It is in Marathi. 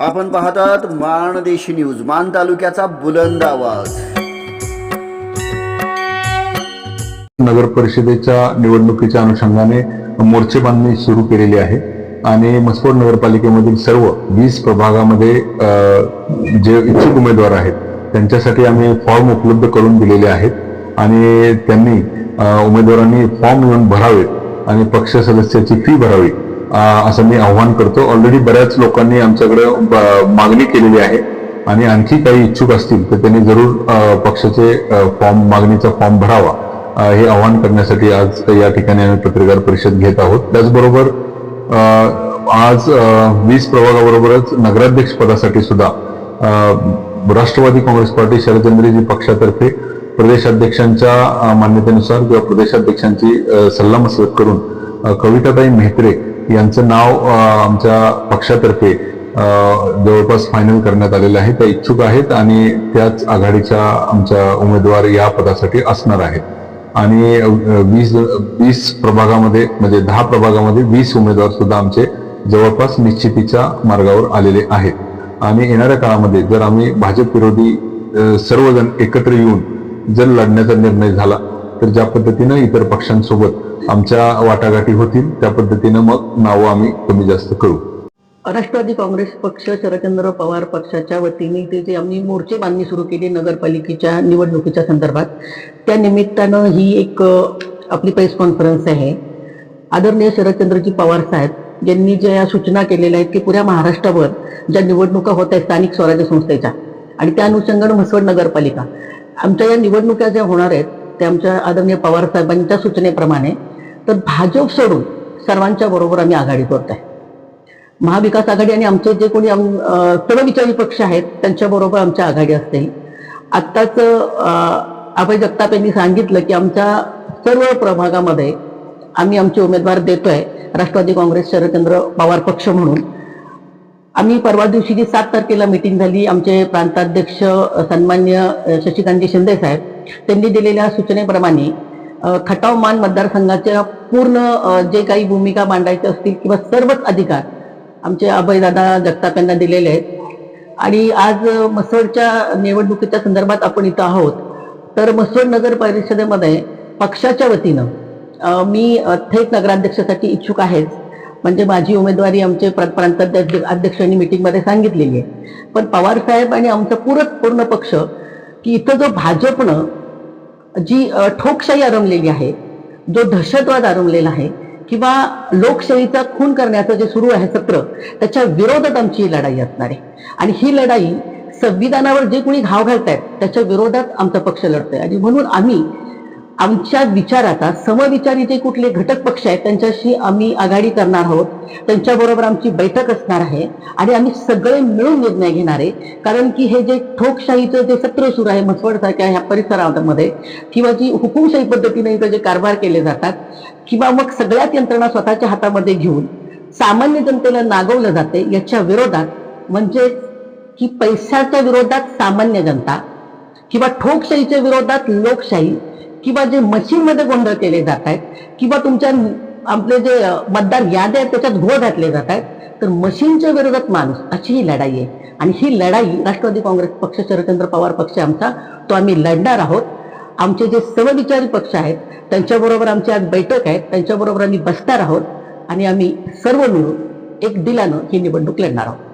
आपण पाहतात माणदेशी न्यूज मान तालुक्याचा बुलंद आवाज. नगर परिषदेच्या निवडणुकीच्या अनुषंगाने मोर्चे बांधणी सुरू केलेली आहे आणि मसफोड नगरपालिकेमधील सर्व वीस प्रभागामध्ये जे इच्छुक उमेदवार आहेत त्यांच्यासाठी आम्ही फॉर्म उपलब्ध करून दिलेले आहेत आणि त्यांनी उमेदवारांनी फॉर्म येऊन भरावे आणि पक्ष सदस्याची फी भरावी असं मी आव्हान करतो. ऑलरेडी बऱ्याच लोकांनी आमच्याकडे मागणी केलेली आहे आणि आणखी काही इच्छुक असतील तर त्यांनी जरूर पक्षाचे फॉर्म मागणीचा फॉर्म भरावा. हे आवाहन करण्यासाठी आज या ठिकाणी आम्ही पत्रकार परिषद घेत आहोत. त्याचबरोबर आज वीस प्रभागाबरोबरच नगराध्यक्ष पदासाठी सुद्धा राष्ट्रवादी काँग्रेस पार्टी शरदचंद्रजी पक्षातर्फे प्रदेशाध्यक्षांच्या मान्यतेनुसार किंवा प्रदेशाध्यक्षांची सल्लामसलत करून कविताबाई कविताताई मेहत्रे यांचं नाव आमच्या पक्षातर्फे जवळपास फायनल करण्यात आलेलं आहे. त्या इच्छुक आहेत आणि त्याच आघाडीच्या आमच्या उमेदवार या पदासाठी असणार आहेत. आणि वीस वीस प्रभागामध्ये म्हणजे दहा प्रभागामध्ये वीस उमेदवार सुद्धा आमचे जवळपास निश्चितीच्या मार्गावर आलेले आहेत. आणि येणाऱ्या काळामध्ये जर आम्ही भाजप विरोधी सर्वजण एकत्र येऊन जर लढण्याचा निर्णय झाला तर ज्या पद्धतीनं इतर पक्षांसोबत आमच्या वाटाघाटी होतील त्या पद्धतीनं मग नावं आम्ही कमी जास्त करू. राष्ट्रवादी काँग्रेस पक्ष शरदचंद्र पवार पक्षाच्या वतीने ते जे आम्ही मोर्चे बांधणी सुरू केली नगरपालिकेच्या निवडणुकीच्या संदर्भात त्या निमित्तानं ही एक आपली प्रेस कॉन्फरन्स आहे. आदरणीय शरदचंद्रजी पवार साहेब यांनी ज्या सूचना केलेल्या आहेत की पुऱ्या महाराष्ट्रावर ज्या निवडणुका होत आहेत स्थानिक स्वराज्य संस्थेच्या आणि त्या अनुषंगानं म्हसवड नगरपालिका आमच्या या निवडणुका ज्या होणार आहेत त्या आमच्या आदरणीय पवार साहेबांच्या सूचनेप्रमाणे तर भाजप सोडून सर्वांच्या बरोबर आम्ही आघाडी करत आहे महाविकास आघाडी आणि आमचे जे कोणी सर्वविचारी पक्ष आहेत त्यांच्याबरोबर आमच्या आघाडी असतील. आत्ताच अभय जगताप यांनी सांगितलं की आमच्या सर्व प्रभागामध्ये आम्ही आमचे उमेदवार देतोय राष्ट्रवादी काँग्रेस शरदचंद्र पवार पक्ष म्हणून. आम्ही परवा दिवशी जी सात तारखेला मिटिंग झाली आमचे प्रांताध्यक्ष सन्मान्य शशिकांतजी शिंदे साहेब त्यांनी दिलेल्या सूचनेप्रमाणे खटाव मान मतदारसंघाच्या पूर्ण जे काही भूमिका मांडायच्या असतील किंवा सर्वच अधिकार आमचे अभयदादा जगताप यांना दिलेले आहेत. आणि आज अ, निवडणुकीच्या संदर्भात आपण इथं आहोत. तर मसवड नगर परिषदेमध्ये पक्षाच्या वतीनं मी थेट नगराध्यक्षासाठी इच्छुक आहेच म्हणजे माझी उमेदवारी आमचे प्र- प्रांताध्यक्ष अध्यक्षांनी मिटिंगमध्ये सांगितलेली आहे. पण पवार साहेब आणि आमचा पूर्ण पूर्ण पक्ष की इथं जो भाजपनं जी ठोकशाही आरंभलेली आहे जो दहशतवाद आरंभलेला आहे किंवा लोकशाहीचा खून करण्याचं जे सुरू आहे सत्र त्याच्या विरोधात आमची लढाई असणार आहे. आणि ही लढाई संविधानावर जे कोणी घाव घालतायत त्याच्या विरोधात आमचा पक्ष लढतोय. आणि म्हणून आम्ही आमच्या विचाराचा समविचारी जे कुठले घटक पक्ष आहेत त्यांच्याशी आम्ही आघाडी करणार आहोत त्यांच्याबरोबर आमची बैठक असणार आहे आणि आम्ही सगळे मिळून निर्णय घेणार आहे. कारण की हे जे ठोकशाहीचं जे सत्र सुरू आहे मसवडसारख्या ह्या परिसरामध्ये किंवा जी हुकुमशाही पद्धतीने इथं जे कारभार केले जातात किंवा मग सगळ्याच यंत्रणा स्वतःच्या हातामध्ये घेऊन सामान्य जनतेला नागवलं जाते याच्या विरोधात म्हणजे की पैशाच्या विरोधात सामान्य जनता किंवा ठोकशाहीच्या विरोधात लोकशाही किंवा जे मशीनमध्ये गोंधळ केले जात आहेत किंवा तुमच्या आपले जे मतदार याद्या आहेत त्याच्यात घोळ घातले जात आहेत तर मशीनच्या विरोधात माणूस अशी ही लढाई आहे. आणि ही लढाई राष्ट्रवादी काँग्रेस पक्ष शरदचंद्र पवार पक्ष आमचा तो आम्ही लढणार आहोत. आमचे जे समविचारी पक्ष आहेत त्यांच्याबरोबर आमची आज बैठक आहे त्यांच्याबरोबर आम्ही बसणार आहोत. आणि आम्ही सर्व मिळून एक दिलानं ही निवडणूक लढणार आहोत.